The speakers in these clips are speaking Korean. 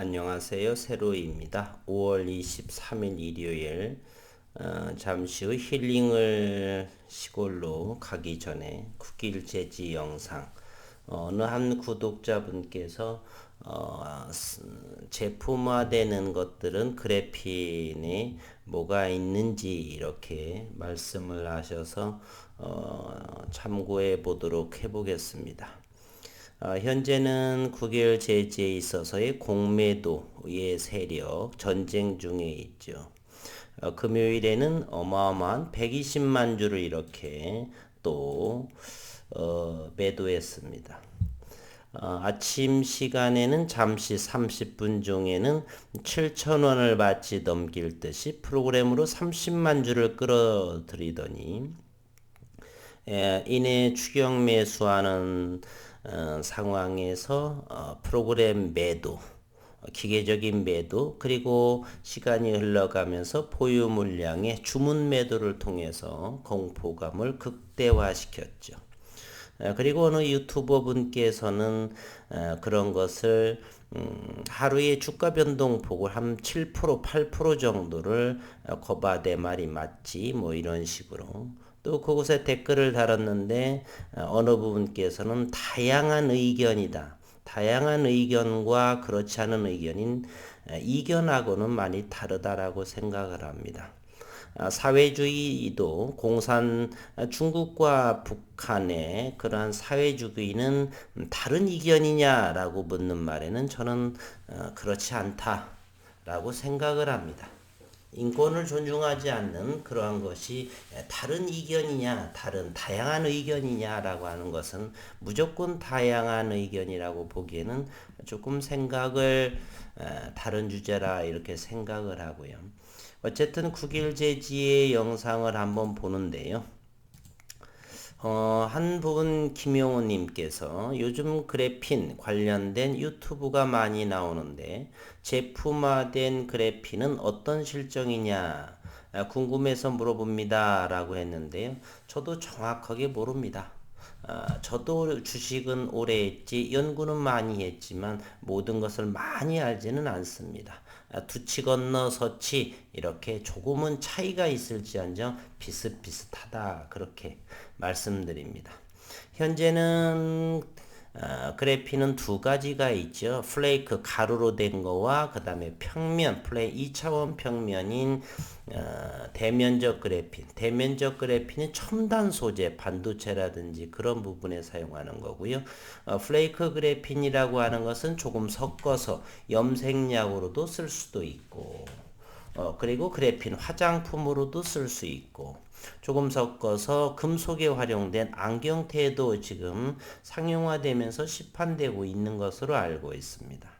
안녕하세요. 세로이입니다. 5월 23일 일요일 어, 잠시 후 힐링을 시골로 가기 전에 국길 제지 영상 어, 어느 한 구독자분께서 어, 제품화되는 것들은 그래핀에 뭐가 있는지 이렇게 말씀을 하셔서 어, 참고해 보도록 해보겠습니다. 어, 현재는 국외 제재에 있어서의 공매도의 세력 전쟁 중에 있죠. 어, 금요일에는 어마어마한 120만 주를 이렇게 또 어, 매도했습니다. 어, 아침 시간에는 잠시 30분 중에는 7천원을 받지 넘길 듯이 프로그램으로 30만 주를 끌어들이더니 에, 이내 추경 매수하는 어, 상황에서 어, 프로그램 매도, 기계적인 매도, 그리고 시간이 흘러가면서 보유 물량의 주문 매도를 통해서 공포감을 극대화시켰죠. 어, 그리고 어느 유튜버 분께서는 어, 그런 것을 음, 하루의 주가 변동폭을 한 7%, 8% 정도를 어, 거바대 말이 맞지 뭐 이런 식으로 또 그곳에 댓글을 달았는데 어, 어느 부분께서는 다양한 의견이다. 다양한 의견과 그렇지 않은 의견인 어, 이견하고는 많이 다르다라고 생각을 합니다. 아, 사회주의도 공산 아, 중국과 북한의 그러한 사회주의는 다른 이견이냐라고 묻는 말에는 저는 어, 그렇지 않다라고 생각을 합니다. 인권을 존중하지 않는 그러한 것이 다른 이견이냐, 다른 다양한 의견이냐라고 하는 것은 무조건 다양한 의견이라고 보기에는 조금 생각을 다른 주제라 이렇게 생각을 하고요. 어쨌든 국일제지의 영상을 한번 보는데요. 어, 한분 김용호님께서 요즘 그래핀 관련된 유튜브가 많이 나오는데 제품화된 그래핀은 어떤 실정이냐 아, 궁금해서 물어봅니다 라고 했는데요. 저도 정확하게 모릅니다. 아, 저도 주식은 오래 했지 연구는 많이 했지만 모든 것을 많이 알지는 않습니다. 아, 두치 건너 서치 이렇게 조금은 차이가 있을지언정 비슷비슷하다 그렇게 말씀드립니다. 현재는 어, 그래피는 두 가지가 있죠. 플레이크 가루로 된 거와 그 다음에 평면, 플레이 2차원 평면인 어, 대면적 그래핀. 대면적 그래핀은 첨단 소재, 반도체라든지 그런 부분에 사용하는 거고요. 어, 플레이크 그래핀이라고 하는 것은 조금 섞어서 염색약으로도 쓸 수도 있고, 어, 그리고 그래핀 화장품으로도 쓸 수 있고, 조금 섞어서 금속에 활용된 안경테도 지금 상용화되면서 시판되고 있는 것으로 알고 있습니다.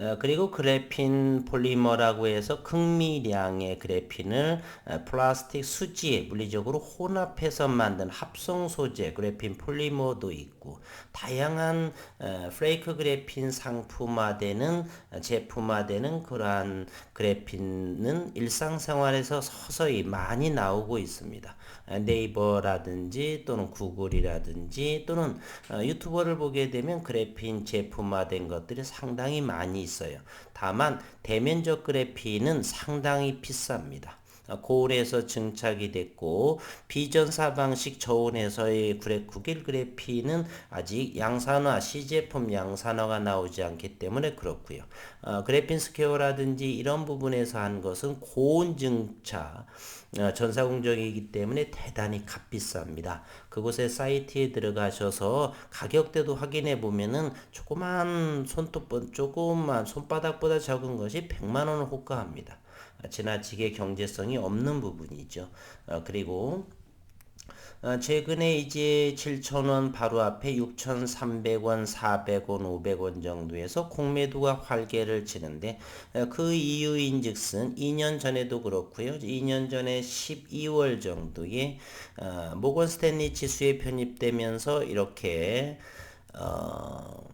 어, 그리고 그래핀 폴리머라고 해서 극미량의 그래핀을 어, 플라스틱 수지에 물리적으로 혼합해서 만든 합성 소재 그래핀 폴리머도 있고 다양한 어, 프레이크 그래핀 상품화되는 제품화되는 그러한 그래핀은 일상생활에서 서서히 많이 나오고 있습니다. 네이버라든지 또는 구글이라든지 또는 유튜버를 보게 되면 그래핀 제품화된 것들이 상당히 많이 있어요. 다만 대면적 그래피는 상당히 비쌉니다. 고온에서 증착이 됐고 비전사 방식 저온에서의 그래, 국일 그래피는 아직 양산화 시제품 양산화가 나오지 않기 때문에 그렇고요. 어, 그래핀 스퀘어라든지 이런 부분에서 한 것은 고온 증차 어, 전사공정이기 때문에 대단히 값비쌉니다. 그곳에 사이트에 들어가셔서 가격대도 확인해 보면은 조그만 손톱 조그만 손바닥보다 적은 것이 100만 원을 호가합니다. 지나치게 경제성이 없는 부분이죠. 어, 그리고 어, 최근에 이제 7,000원 바로 앞에 6,300원, 400원, 500원 정도에서 공매도가 활개를 치는데 어, 그 이유인 즉슨 2년 전에도 그렇고요. 2년 전에 12월 정도에 어, 모건 스탠리 지수에 편입되면서 이렇게 어,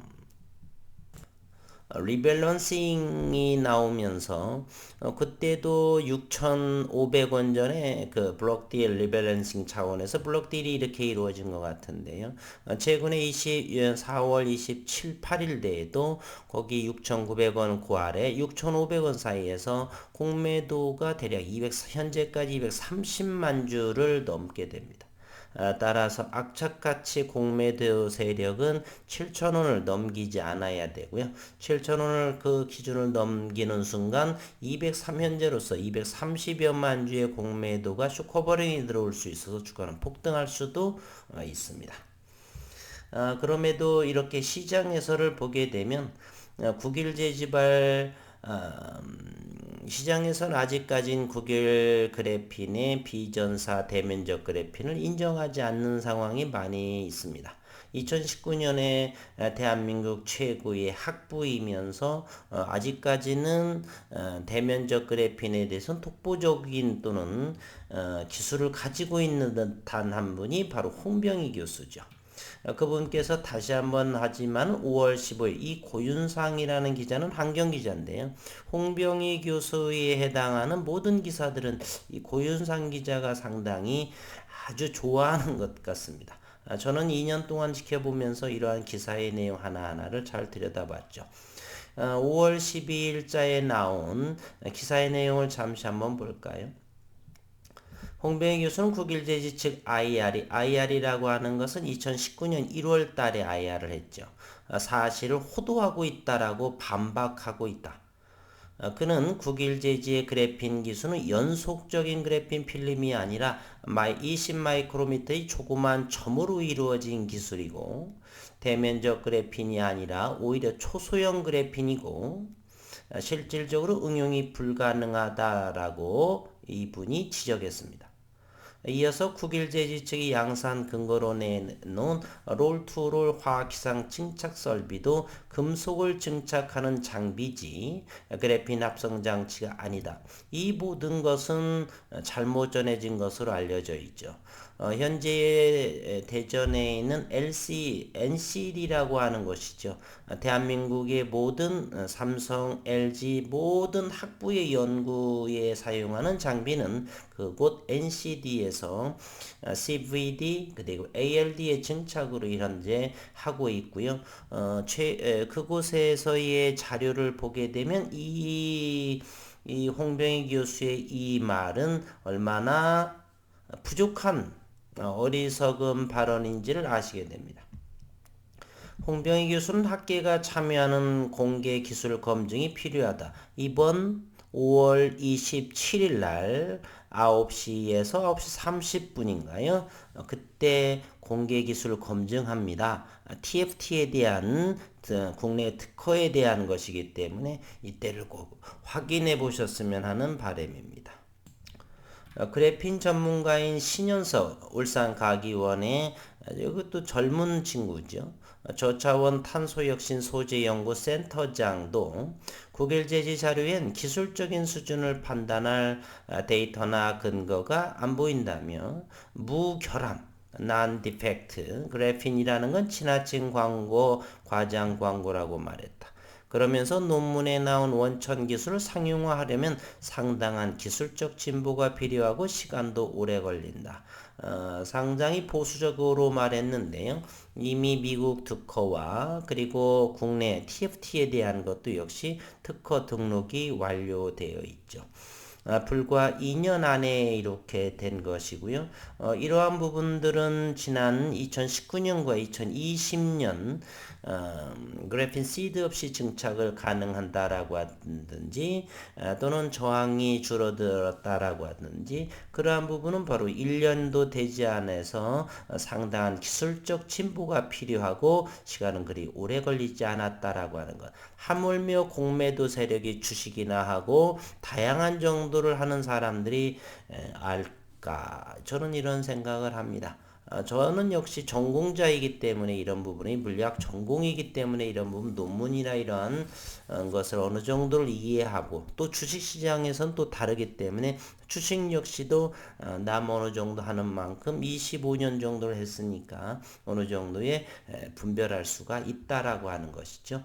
리밸런싱이 나오면서 어, 그때도 6,500원 전에 그 블록딜 리밸런싱 차원에서 블록딜이 이렇게 이루어진 것 같은데요. 어, 최근에 20, 4월 27, 8일 대에도 거기 6,900원 그 아래 6,500원 사이에서 공매도가 대략 200, 현재까지 230만 주를 넘게 됩니다. 아, 따라서 악착같이 공매도 세력은 7천원을 넘기지 않아야 되고요. 7천원을 그 기준을 넘기는 순간 203현재로서 230여만 주의 공매도가 쇼커버링이 들어올 수 있어서 주가는 폭등할 수도 어, 있습니다. 아, 그럼에도 이렇게 시장에서를 보게 되면 어, 국일제지발 음, 시장에서는 아직까진 국일 그래핀의 비전사 대면적 그래핀을 인정하지 않는 상황이 많이 있습니다. 2019년에 대한민국 최고의 학부이면서 어, 아직까지는 어, 대면적 그래핀에 대해서는 독보적인 또는 어, 기술을 가지고 있는 듯한 한 분이 바로 홍병희 교수죠. 그분께서 다시 한번 하지만 5월 15일 이 고윤상이라는 기자는 환경 기자인데요. 홍병희 교수에 해당하는 모든 기사들은 이 고윤상 기자가 상당히 아주 좋아하는 것 같습니다. 아, 저는 2년 동안 지켜보면서 이러한 기사의 내용 하나하나를 잘 들여다봤죠. 5월 아, 12일자에 나온 기사의 내용을 잠시 한번 볼까요? 홍병희 교수는 국일제지 즉 IR이, IR이라고 하는 것은 2019년 1월 달에 IR을 했죠. 어, 사실을 호도하고 있다라고 반박하고 있다. 어, 그는 국일제지의 그래핀 기술은 연속적인 그래핀 필름이 아니라 20 마이크로미터의 조그만 점으로 이루어진 기술이고 대면적 그래핀이 아니라 오히려 초소형 그래핀이고 어, 실질적으로 응용이 불가능하다라고 이분이 지적했습니다. 이어서 국일제 지 측이 양산 근거로 내놓은 롤투롤 화학기상 증착 설비도 금속을 증착하는 장비지 그래핀 합성 장치가 아니다. 이 모든 것은 잘못 전해진 것으로 알려져 있죠. 어, 현재 대전에 있는 LC, NCD라고 하는 것이죠. 대한민국의 모든 어, 삼성, LG 모든 학부의 연구에 사용하는 장비는 그곳 NCD에서 어, CVD 그리고 ALD의 증착으로 현재 하고 있고요. 어, 최, 에, 그곳에서의 자료를 보게 되면 이, 이 홍병희 교수의 이 말은 얼마나 부족한 어, 어리석은 발언인지를 아시게 됩니다. 홍병희 교수는 학계가 참여하는 공개 기술 검증이 필요하다. 이번 5월 27일 날 9시에서 9시 30분인가요? 어, 그때 공개 기술 검증합니다. TFT에 대한 국내 특허에 대한 것이기 때문에 이때를 꼭 확인해 보셨으면 하는 바람입니다. 어, 그래핀 전문가인 신현석 울산가기원의 이것도 젊은 친구죠. 저차원 탄소혁신 소재연구 센터장도 국일 제지 자료엔 기술적인 수준을 판단할 데이터나 근거가 안 보인다며 무결함 non defect 그래핀이라는 건 지나친 광고 과장 광고라고 말했다. 그러면서 논문에 나온 원천 기술을 상용화하려면 상당한 기술적 진보가 필요하고 시간도 오래 걸린다. 어, 상당히 보수적으로 말했는데요. 이미 미국 특허와 그리고 국내 TFT에 대한 것도 역시 특허 등록이 완료되어 있죠. 어, 불과 2년 안에 이렇게 된 것이고요. 어, 이러한 부분들은 지난 2019년과 2020년 어, 그래핀 시드 없이 증착을 가능한다라고 하든지 어, 또는 저항이 줄어들었다라고 하든지 그러한 부분은 바로 1년도 되지 않아서 상당한 기술적 진보가 필요하고 시간은 그리 오래 걸리지 않았다라고 하는 것. 하물며 공매도 세력이 주식이나 하고 다양한 정도를 하는 사람들이 알까? 저는 이런 생각을 합니다. 아, 저는 역시 전공자이기 때문에 이런 부분이 물리학 전공이기 때문에 이런 부분 논문이나 이런 어, 것을 어느 정도를 이해하고 또 주식시장에선 또 다르기 때문에 주식 역시도 어, 남 어느 정도 하는 만큼 25년 정도를 했으니까 어느 정도의 분별할 수가 있다라고 하는 것이죠.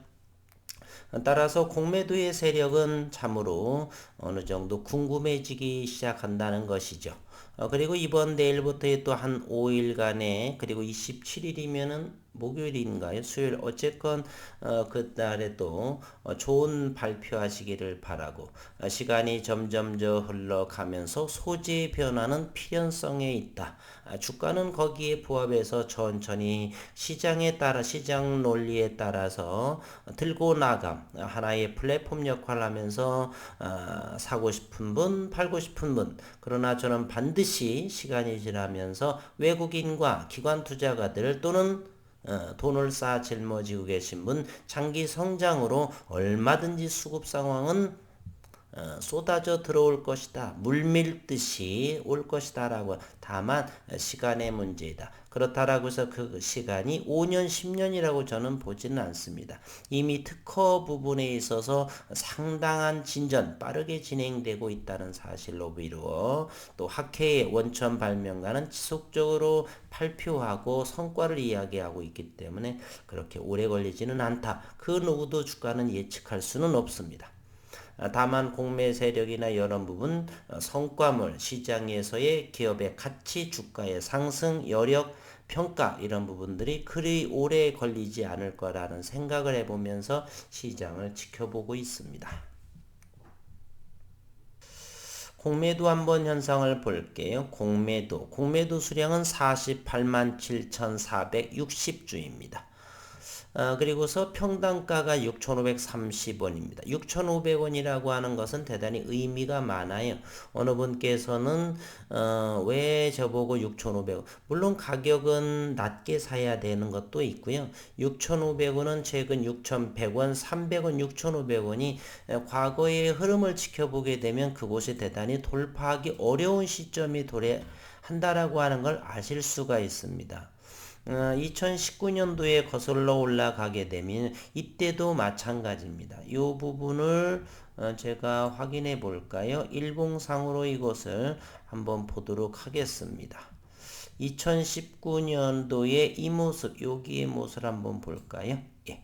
따라서 공매도의 세력은 참으로 어느 정도 궁금해지기 시작한다는 것이죠. 어, 그리고 이번 내일부터 또 한 5일간에 그리고 27일이면은 목요일인가요? 수요일 어쨌건 어, 그날에도 어, 좋은 발표하시기를 바라고 어, 시간이 점점 저 흘러가면서 소재 변화는 필연성에 있다. 아, 주가는 거기에 부합해서 천천히 시장에 따라 시장 논리에 따라서 들고 나감 하나의 플랫폼 역할을 하면서 어, 사고 싶은 분 팔고 싶은 분 그러나 저는 반드시 시간이 지나면서 외국인과 기관 투자가들 또는 어, 돈을 쌓아 짊어지고 계신 분 장기 성장으로 얼마든지 수급 상황은 어, 쏟아져 들어올 것이다. 물밀듯이 올 것이다 라고 다만 시간의 문제이다. 그렇다라고 해서 그 시간이 5년, 10년이라고 저는 보지는 않습니다. 이미 특허 부분에 있어서 상당한 진전, 빠르게 진행되고 있다는 사실로 비루어 또 학회의 원천 발명가는 지속적으로 발표하고 성과를 이야기하고 있기 때문에 그렇게 오래 걸리지는 않다. 그 누구도 주가는 예측할 수는 없습니다. 다만 공매 세력이나 이런 부분 어, 성과물 시장에서의 기업의 가치 주가의 상승 여력 평가 이런 부분들이 그리 오래 걸리지 않을 거라는 생각을 해보면서 시장을 지켜보고 있습니다. 공매도 한번 현상을 볼게요. 공매도. 공매도 수량은 48만 7,460주입니다. 어, 그리고서 평당가가 6,530원입니다. 6,500원이라고 하는 것은 대단히 의미가 많아요. 어느 분께서는 어, 왜 저보고 6,500원? 물론 가격은 낮게 사야 되는 것도 있고요. 6,500원은 최근 6,100원, 300원, 6,500원이 과거의 흐름을 지켜보게 되면 그곳이 대단히 돌파하기 어려운 시점이 도래 한다라고 하는 걸 아실 수가 있습니다. 2019년도에 어, 거슬러 올라가게 되면 이때도 마찬가지입니다. 이 부분을 어, 제가 확인해 볼까요? 일봉상으로 이것을 한번 보도록 하겠습니다. 2019년도의 이 모습, 여기의 모습을 한번 볼까요? 예.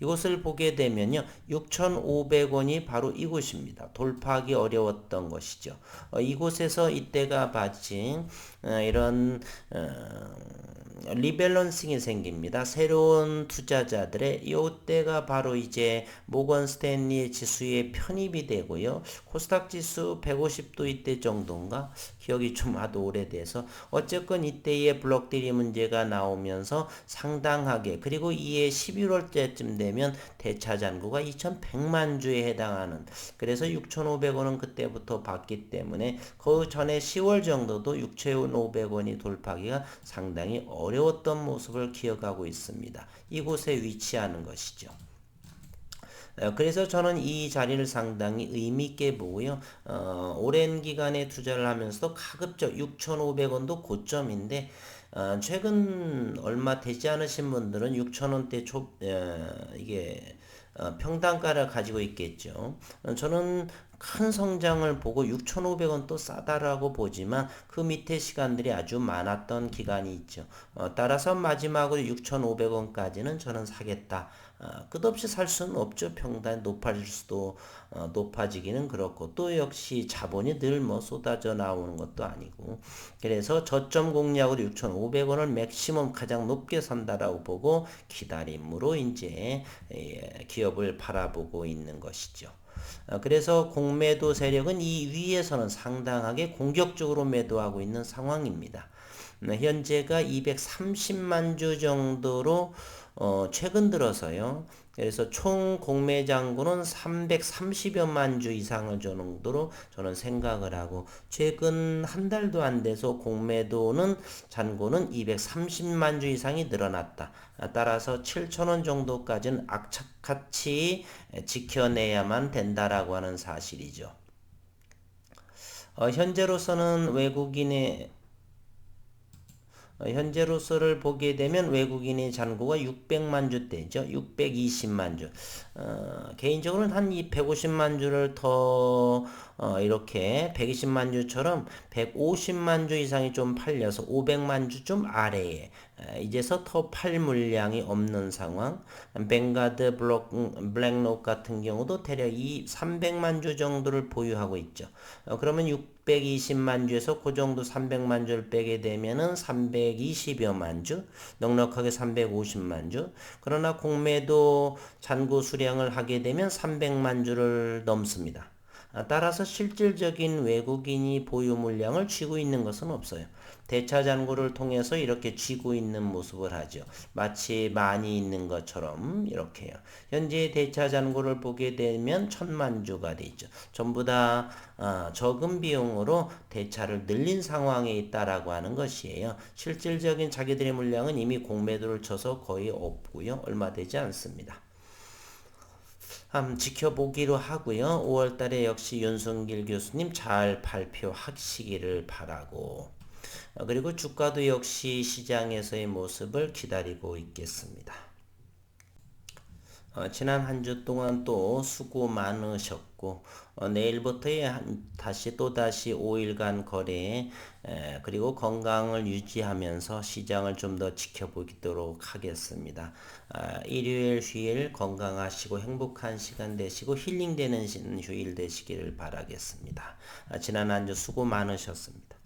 이것을 보게 되면요. 6,500원이 바로 이곳입니다. 돌파하기 어려웠던 것이죠. 어, 이곳에서 이때가 마침 어, 이런 어, 리밸런싱이 생깁니다. 새로운 투자자들의 이때가 바로 이제 모건 스탠리 지수에 편입이 되고요. 코스닥 지수 150도 이때 정도인가 기억이 좀 아도 오래돼서 어쨌건 이때의 블록들이 문제가 나오면서 상당하게 그리고 이에 11월째쯤 되면 대차 잔고가 2,100만 주에 해당하는 그래서 6,500원은 그때부터 받기 때문에 그 전에 10월 정도도 6,500원이 돌파하기가 상당히 어려웠던 모습을 기억하고 있습니다. 이곳에 위치하는 것이죠. 어, 그래서 저는 이 자리를 상당히 의미있게 보고요. 어, 오랜 기간에 투자를 하면서도 가급적 6,500원도 고점인데 어, 최근 얼마 되지 않으신 분들은 6,000원대 초 어, 이게 어, 평단가를 가지고 있겠죠. 어, 저는 큰 성장을 보고 6,500원 또 싸다라고 보지만 그 밑에 시간들이 아주 많았던 기간이 있죠. 어, 따라서 마지막으로 6,500원까지는 저는 사겠다. 어, 끝없이 살 수는 없죠. 평단 높아질 수도 어, 높아지기는 그렇고 또 역시 자본이 늘 뭐 쏟아져 나오는 것도 아니고 그래서 저점 공략으로 6,500원을 맥시멈 가장 높게 산다라고 보고 기다림으로 이제 예, 기업을 바라보고 있는 것이죠. 어, 그래서 공매도 세력은 이 위에서는 상당하게 공격적으로 매도하고 있는 상황입니다. 음, 현재가 230만 주 정도로 어, 최근 들어서요. 그래서 총 공매 잔고는 330여만 주 이상을 정도로 저는 생각을 하고 최근 한 달도 안 돼서 공매도는 잔고는 230만 주 이상이 늘어났다. 따라서 7천 원 정도까지는 악착같이 지켜내야만 된다라고 하는 사실이죠. 어, 현재로서는 외국인의 어, 현재로서를 보게 되면 외국인의 잔고가 600만 주대죠. 620만 주. 어, 개인적으로는 한 150만 주를 더 어, 이렇게 120만 주처럼 150만 주 이상이 좀 팔려서 500만 주 좀 아래에 에, 이제서 더 팔 물량이 없는 상황. 뱅가드 블록 음, 블랙록 같은 경우도 대략 이 300만 주 정도를 보유하고 있죠. 어, 그러면 620만 주에서 그 정도 300만 주를 빼게 되면은 320여만 주, 넉넉하게 350만 주. 그러나 공매도 잔고 수량을 하게 되면 300만 주를 넘습니다. 아, 따라서 실질적인 외국인이 보유 물량을 쥐고 있는 것은 없어요. 대차 잔고를 통해서 이렇게 쥐고 있는 모습을 하죠. 마치 많이 있는 것처럼 이렇게요. 현재 대차 잔고를 보게 되면 천만 주가 되죠. 전부 다 어, 적은 비용으로 대차를 늘린 상황에 있다라고 하는 것이에요. 실질적인 자기들의 물량은 이미 공매도를 쳐서 거의 없고요. 얼마 되지 않습니다. 한번 지켜보기로 하고요. 5월 달에 역시 윤성길 교수님 잘 발표하시기를 바라고 어, 그리고 주가도 역시 시장에서의 모습을 기다리고 있겠습니다. 어, 지난 한 주 동안 또 수고 많으셨고 어, 내일부터의 한, 다시 또 다시 5일간 거래 에, 그리고 건강을 유지하면서 시장을 좀 더 지켜보도록 하겠습니다. 아, 일요일 휴일 건강하시고 행복한 시간 되시고 힐링되는 휴일 되시기를 바라겠습니다. 아, 지난 한 주 수고 많으셨습니다.